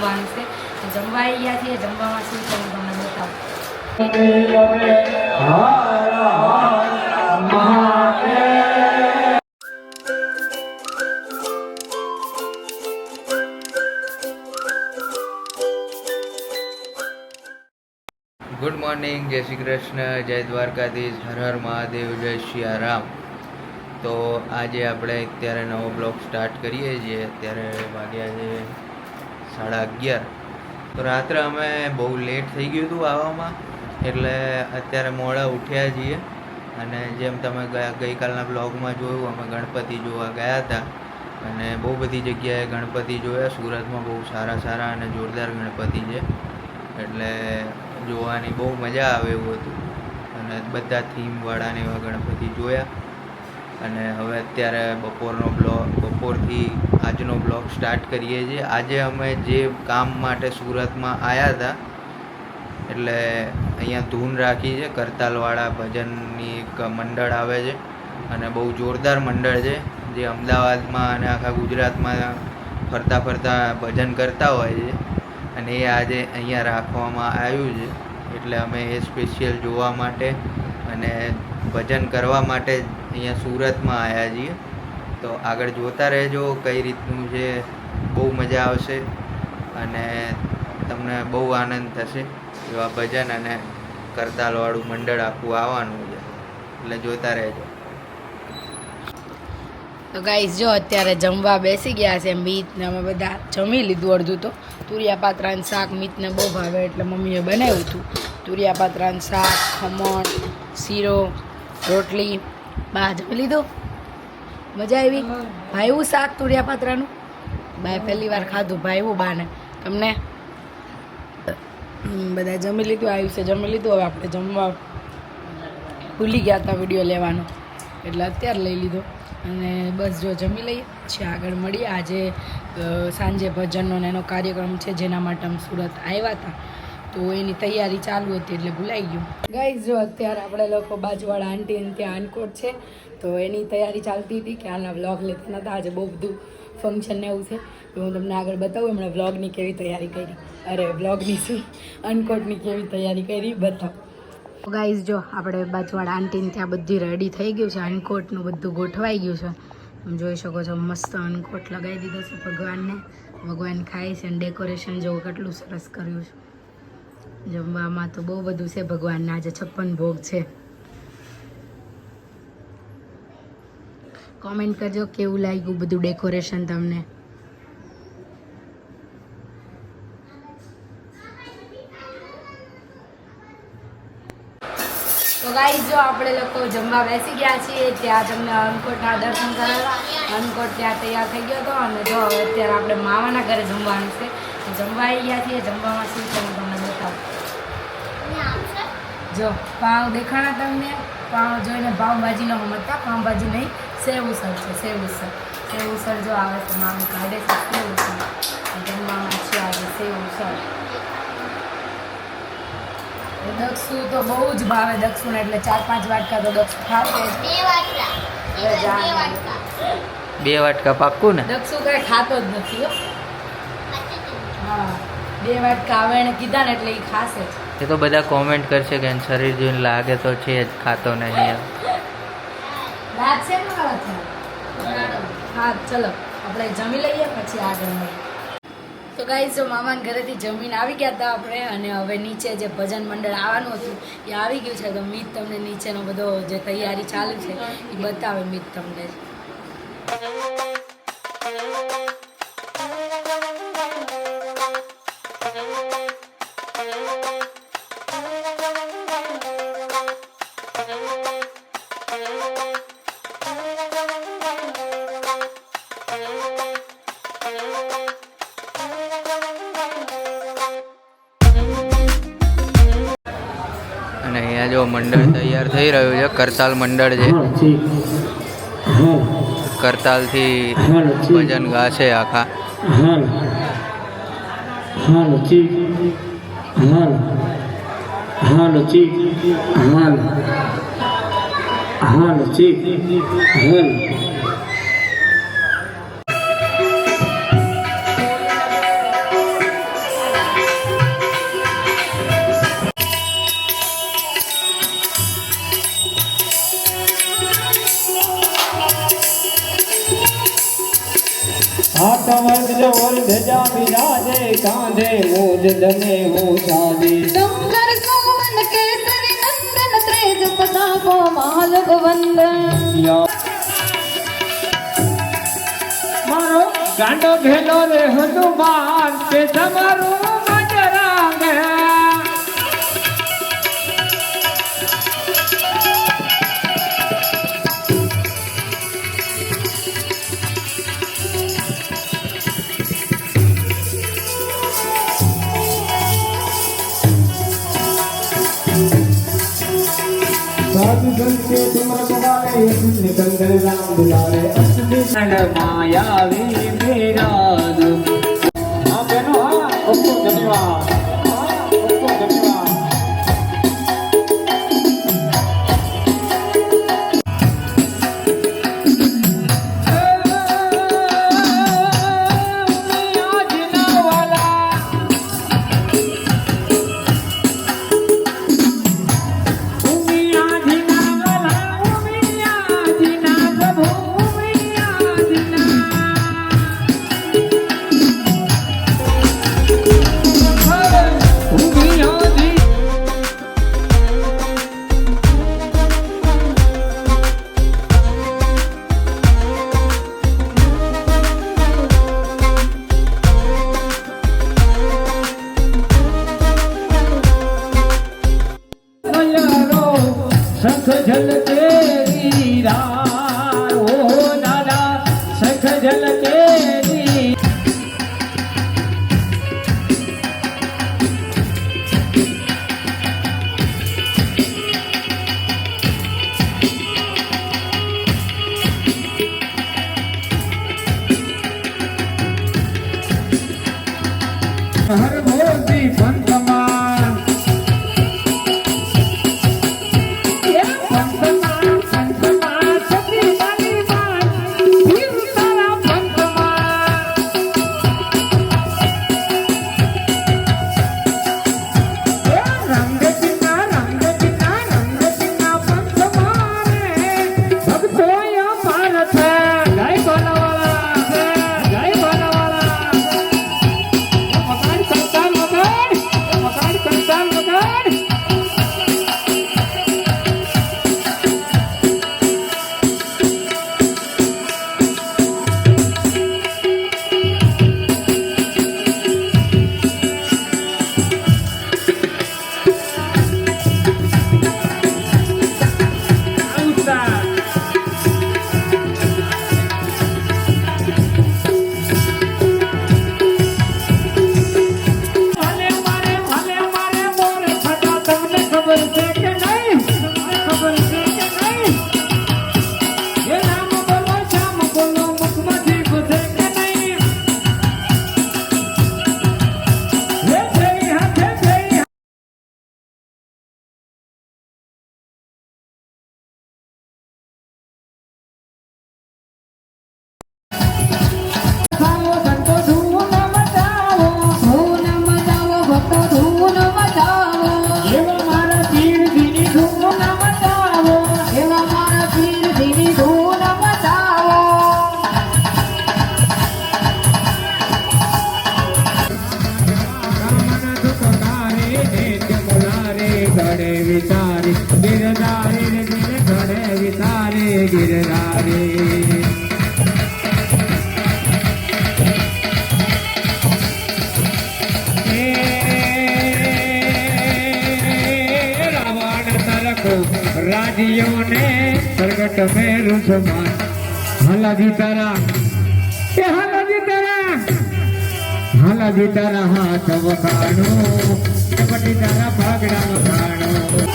જમવાનું છે. તો જમવા ગયા છીએ, જમવામાં શું છે હું તમને ગુડ મોર્નિંગ, જય શ્રી કૃષ્ણ, જય દ્વારકાધીશ, હર હર મહાદેવ, જય સિયારામ તો આજે આપણે અત્યારે નવો બ્લોગ સ્ટાર્ટ કરીએ છીએ. અત્યારે વાગ્યા છે સાડા અગિયાર. તો રાત્રે અમે બહુ લેટ થઈ ગયું હતું આવવામાં, એટલે અત્યારે મોડા ઉઠ્યા છીએ. અને જેમ તમે ગઈકાલના બ્લોગમાં જોયું, અમે ગણપતિ જોવા ગયા હતા. અને બહુ બધી જગ્યાએ ગણપતિ જોયા. સુરતમાં બહુ સારા સારા અને જોરદાર ગણપતિ છે. એટલે જોવાની બહુ મજા આવે એવું હતું. અને બધા થીમવાળાને એવા ગણપતિ જોયા. અને હવે અત્યારે બપોરનો બ્લોગ બપોરથી આજનો બ્લોગ સ્ટાર્ટ કરીએ છીએ. આજે અમે જે કામ માટે સુરતમાં આવ્યા હતા, એટલે અહીંયા ધૂન રાખી છે. કરતાલવાળા ભજનની એક મંડળ આવે છે અને બહુ જોરદાર મંડળ છે, જે અમદાવાદમાં અને આખા ગુજરાતમાં ફરતા ફરતા ભજન કરતા હોય છે. અને એ આજે અહીંયા રાખવામાં આવ્યું છે. એટલે અમે એ સ્પેશિયલ જોવા માટે અને ભજન કરવા માટે અહીંયા સુરતમાં આવ્યા છીએ. તો આગળ જોતા રહેજો કઈ રીતનું છે. બહુ મજા આવશે અને તમને બહુ આનંદ થશે એવા ભજન અને કરતાલવાળું મંડળ આખું આવવાનું છે. એટલે જોતા રહેજો. તો ગાઈસ જો અત્યારે જમવા બેસી ગયા છે મીત ને અમે બધા જમી લીધું અડધું તો. તુરિયા પાત્રાનું શાક મીતને બહુ ભાવે એટલે મમ્મીએ બનાવ્યું હતું. તુરિયા પાત્રાનું શાક, ખમણ, શીરો, રોટલી બા જમી લીધું? મજા આવી? ભાઈવું શાક તુરિયા પાત્રાનું? બાય પહેલી વાર ખાધું ભાઈવું બાને. તમને? બધા જમી લીધું આવ્યું છે જમી લીધું હવે આપણે જમવા ભૂલી ગયા હતા વીડિયો લેવાનો. એટલે અત્યારે લઈ લીધો. અને બસ જો જમી લઈએ પછી આગળ મળીએ. આજે સાંજે ભજનનો ને એનો કાર્યક્રમ છે જેના માટે અમે સુરત આવ્યા હતા. તો એની તૈયારી ચાલુ હતી એટલે ભૂલાઈ ગયું. ગાઈઝ જો અત્યારે આપણે લોકો બાજુવાળા આંટીને ત્યાં અનકોટ છે, તો એની તૈયારી ચાલતી હતી કે આના વ્લોગ લેતા નહોતા આજે બહુ બધું ફંક્શન ને એવું છે. તો હું તમને આગળ બતાવું, એમણે વ્લોગની કેવી તૈયારી કરી. અરે વ્લોગની શું? અનકોટની કેવી તૈયારી કરી, બતાવ. ગાઈઝ જો આપણે બાજુવાળા આંટીને ત્યાં બધી રેડી થઈ ગયું છે. અનકોટનું બધું ગોઠવાઈ ગયું છે. તમે જોઈ શકો છો, મસ્ત અનકોટ લગાવી દીધો છે ભગવાનને. ભગવાન ખાય છે અને ડેકોરેશન જોવું કેટલું સરસ કર્યું છે. જમવામાં તો બહુ બધું છે, ભગવાનના આજે છપ્પન ભોગ છે. કોમેન્ટ કરજો કેવું લાગ્યું બધું ડેકોરેશન તમને? તો ગાઈસ જો આપણે લોકો જમવા બેસી ગયા છીએ, ત્યાં તમને અનકોટના દર્શન કરાવ્યા અનકોટ ત્યાં તૈયાર થઈ ગયો હતો. અને જો અત્યારે આપણે મામાના ઘરે જમવાનું છે. જમવા આવી ગયા છીએ. જમવામાં શું છે તમને બતાવું જો પાવ દેખાણા તમને. પાવ જોઈને પાવભાજીનો સમજતા. પાવભાજી નહીં સેવ ઉસળ છે સેવ ઉસળ. સેવ ઉસળ જો આવે છે મામી કાઢે છે સેવ ઉસળ. જમવામાં છે આજે સેવ ઉસળ. દક્ષુ તો બહુ જ ભાવે દક્ષુને એટલે ચાર પાંચ વાટકા તો દક્ષુ ખાશે બે વાટકા. પાક્કું ને? દક્ષુ કઈ ખાતો જ નથી હો. હા. બે વાટકા આવે એને કીધા ને એટલે એ ખાશે. જ એ તો બધા કોમેન્ટ કરશે કે એનું શરીર જોઈને લાગે તો છે જ ખાતો નહીં. રાત છે હા ચલો આપણે જમી લઈએ પછી આગળ મળીએ. તો ગાઈઝ જો મામાના ઘરેથી જમીન આવી ગયા હતા આપણે અને હવે નીચે જે ભજન મંડળ આવવાનું હતું એ આવી ગયું છે. તો મીત તમને નીચેનો બધો જે તૈયારી ચાલુ છે એ બતાવે મીત તમને. અહીંયા જો મંડળ તૈયાર થઈ રહ્યું છે કરતાલ મંડળ છે કરતાલથી ભજન ગાશે આખા હા નસીબ હન. હાથ વર્ગ જવર ધજા બિરાજે કાંધે મોજ દને હું સાજે કો માલક વંદન મારો ગાંડો ઘેલો રે હનુમાન તે તમારું मायावी मेरा રાજીઓને પ્રગટ મેરુ સમાન. હાલાજી તારા કે હાલાજી તારા હાલાજી તારા હાથ વખાણો. કબડી તારા ભાગડા વખાણો.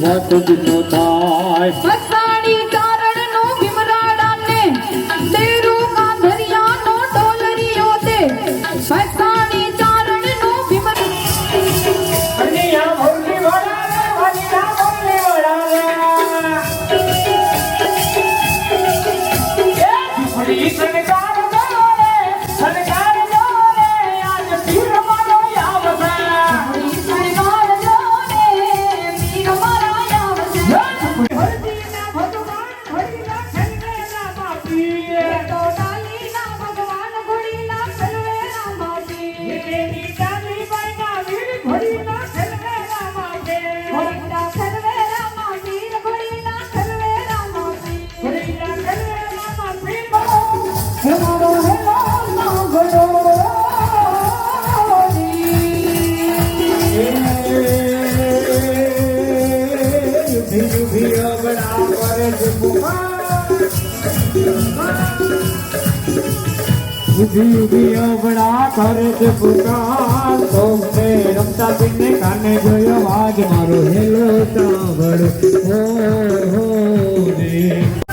মত দিন અબડા કરે છે પુકાર તો રમતા કાને જોયો આજ મારો હેલો સાંભળ હો હો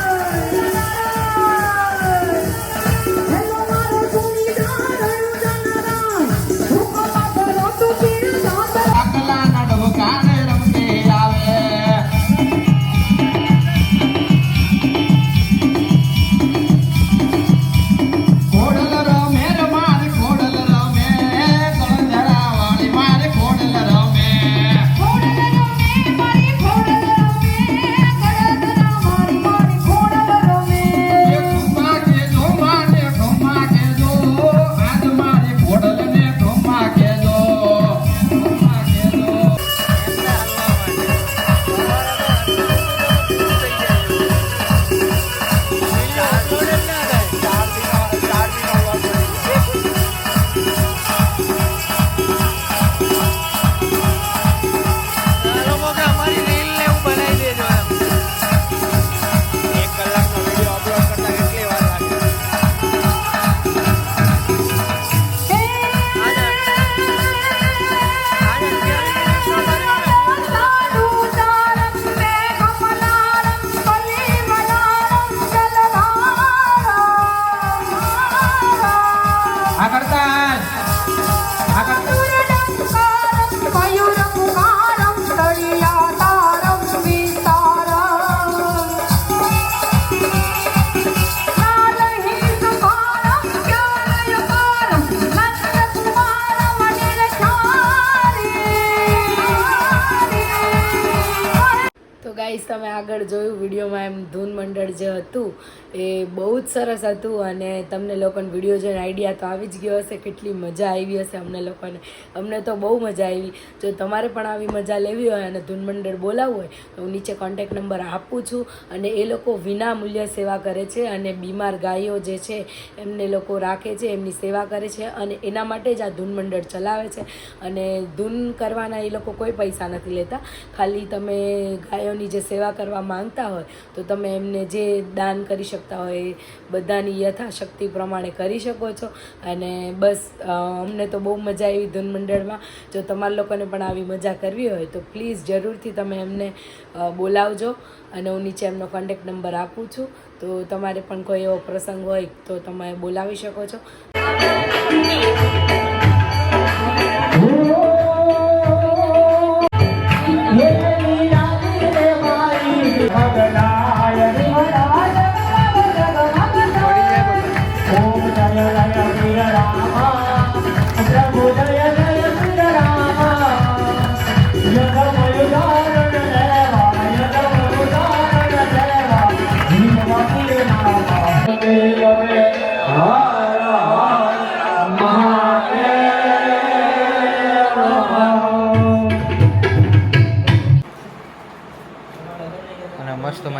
તમે આગળ જોયું વિડીયોમાં એમ ધૂન મંડળ જે હતું એ બહુ જ સરસ હતું અને તમને લોકોને વીડિયો જોઈને આઈડિયા તો આવી જ ગયો હશે, કેટલી મજા આવી હશે અમને લોકોને. અમને તો બહુ મજા આવી. જો તમારે પણ આવી મજા લેવી હોય અને ધૂન મંડળ બોલાવવું હોય, તો હું નીચે કોન્ટેક નંબર આપું છું અને એ લોકો વિના મૂલ્ય સેવા કરે છે અને બીમાર ગાયો જે છે, એમને લોકો રાખે છે, એમની સેવા કરે છે અને એના માટે જ આ ધૂન મંડળ ચલાવે છે. અને ધૂન કરવાના એ લોકો કોઈ પૈસા નથી લેતા. ખાલી તમે ગાયોની જે સેવા કરવા માંગતા હોય, તો તમે એમને જે દાન કરી શકતા હોય, બધાની યથાશક્તિ પ્રમાણે કરી શકો છો. અને બસ અમને તો બહુ મજા આવી ધૂન મંડળમાં જો તમારા લોકોને પણ આવી મજા કરવી હોય, તો પ્લીઝ જરૂરથી તમે એમને બોલાવજો. અને હું નીચે એમનો કોન્ટેક્ટ નંબર આપું છું. તો તમારે પણ કોઈ એવો પ્રસંગ હોય, તો તમે બોલાવી શકો છો.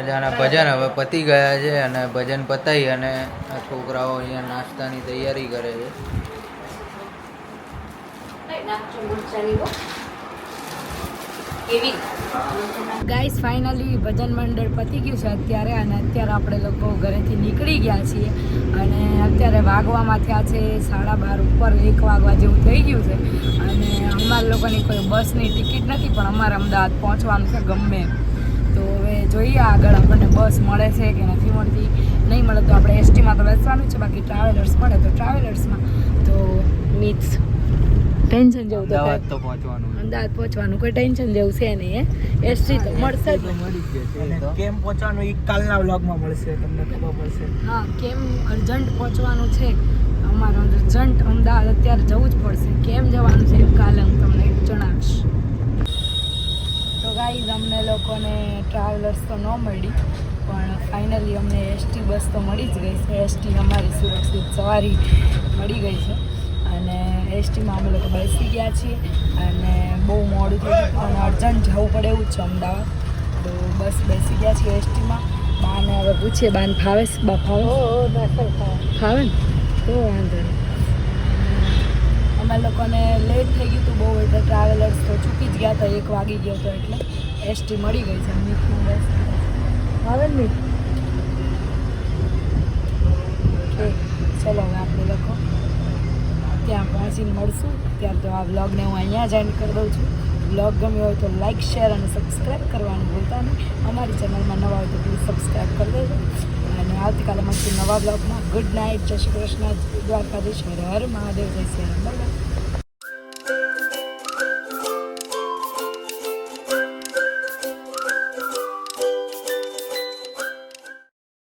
મજાના ભજન હવે પતી ગયા છે અને ભજન પતાઈ અને આ છોકરાઓ અહીંયા નાસ્તાની તૈયારી કરે છે. ગાઈસ ફાઇનલી ભજન મંડળ પતી ગયું છે અત્યારે અને અત્યારે આપણે લોકો ઘરેથી નીકળી ગયા છીએ અને અત્યારે વાગવામાં થયા છે સાડા બાર ઉપર એક વાગવા જેવું થઈ ગયું છે અને અમારા લોકોની કોઈ બસની ટિકિટ નથી પણ અમારે અમદાવાદ પહોંચવાનું છે ગમે એમ. તો હવે જોઈએ આગળ આપણને બસ મળે છે કે નથી મળતી. નહીં મળે તો આપણે એસટીમાં તો બેસવાનું છે બાકી ટ્રાવેલર્સ મળે તો ટ્રાવેલર્સમાં તો મીન્સ ટેન્શન જેવું તો અમદાવાદ તો પહોંચવાનું અમદાવાદ પહોંચવાનું કોઈ ટેન્શન જેવું છે નહીં એ એસટી તો મળશે જ. મળી. કેમ પહોંચવાનું એ કાલના વ્લોગમાં મળશે તમને ખબર પડશે. હા કેમ અર્જન્ટ પહોંચવાનું છે? અમારે અર્જન્ટ અમદાવાદ અત્યારે જવું જ પડશે. કેમ જવાનું છે કાલે હું તમને જણાવીશ. ગાઈઝ અમને લોકોને ટ્રાવેલર્સ તો ન મળી પણ ફાઇનલી અમને એસટી બસ તો મળી જ ગઈ છે. એસટી અમારી સુરક્ષિત સવારી મળી ગઈ છે. અને એસટીમાં અમે લોકો બેસી ગયા છીએ અને બહુ મોડું થયું અને અર્જન્ટ જવું પડે એવું છે અમદાવાદ. તો બસ બેસી ગયા છીએ એસટીમાં બાને હવે પૂછીએ બાન ફાવે છે? બા ફાવે ફાવે. ને? તો વાંધો નહીં. અમે લોકોને લેટ થઈ ગયું હતું બહુ એટલે ટ્રાવેલર્સ તો ચૂકી જ ગયા હતા એક વાગી ગયો હતો એટલે. એસટી મળી ગઈ છે, મીઠું બસ. આવે ને ચલો હવે આપણે લખો. ત્યાં પહોંચીને મળશું. ત્યાર તો આ વ્લોગને હું અહીંયા જ એન્ડ કરી દઉં છું. વ્લોગ ગમ્યો હોય તો લાઇક શેર અને સબસ્ક્રાઈબ કરવાનું ભૂલતા નહીં. અમારી ચેનલમાં નવા હોય તો પ્લીઝ સબસ્ક્રાઈબ કરી દેજો. અને આવતીકાલે મળશું નવા બ્લોગમાં ગુડ નાઇટ જય શ્રી કૃષ્ણ. દ્વારકાધીશ. હર હર મહાદેવ. જય શ્રી રામ.